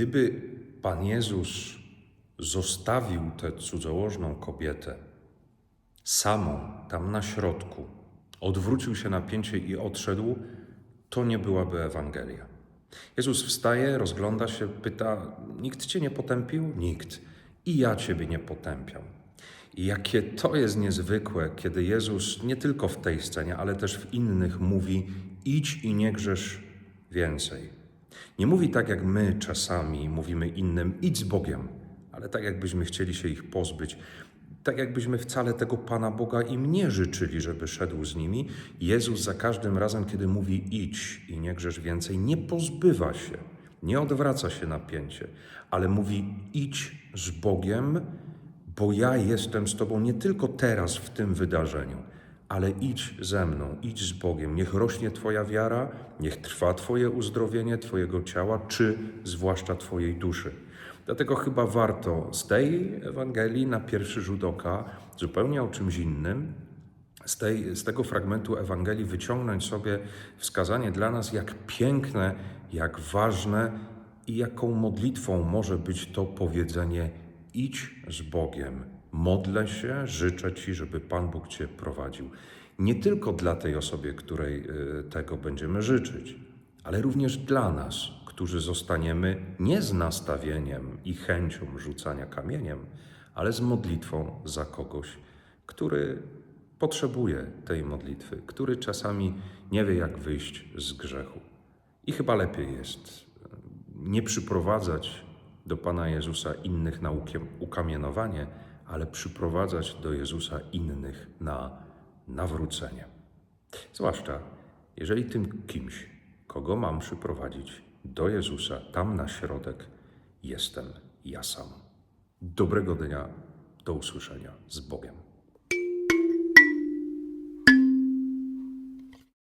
Gdyby Pan Jezus zostawił tę cudzołożną kobietę samą tam na środku, odwrócił się na pięcie i odszedł, to nie byłaby Ewangelia. Jezus wstaje, rozgląda się, pyta: Nikt cię nie potępił? Nikt. I ja ciebie nie potępiam. I jakie to jest niezwykłe, kiedy Jezus nie tylko w tej scenie, ale też w innych mówi: idź i nie grzesz więcej. Nie mówi tak, jak my czasami mówimy innym: idź z Bogiem, ale tak, jakbyśmy chcieli się ich pozbyć. Tak jakbyśmy wcale tego Pana Boga im nie życzyli, żeby szedł z nimi, Jezus za każdym razem, kiedy mówi idź i nie grzesz więcej, nie pozbywa się, nie odwraca się napięcie, ale mówi idź z Bogiem, bo ja jestem z Tobą nie tylko teraz w tym wydarzeniu, ale idź ze mną, idź z Bogiem. Niech rośnie Twoja wiara, niech trwa Twoje uzdrowienie Twojego ciała, czy zwłaszcza Twojej duszy. Dlatego chyba warto z tej Ewangelii na pierwszy rzut oka, zupełnie o czymś innym, z, tej, z tego fragmentu Ewangelii wyciągnąć sobie wskazanie dla nas, jak piękne, jak ważne i jaką modlitwą może być to powiedzenie: idź z Bogiem, modlę się, życzę Ci, żeby Pan Bóg Cię prowadził. Nie tylko dla tej osoby, której y, tego będziemy życzyć, ale również dla nas, którzy zostaniemy nie z nastawieniem i chęcią rzucania kamieniem, ale z modlitwą za kogoś, który potrzebuje tej modlitwy, który czasami nie wie, jak wyjść z grzechu. I chyba lepiej jest nie przyprowadzać do Pana Jezusa innych na ukamienowanie, ale przyprowadzać do Jezusa innych na nawrócenie. Zwłaszcza jeżeli tym kimś, kogo mam przyprowadzić do Jezusa, tam na środek, jestem ja sam. Dobrego dnia, do usłyszenia z Bogiem.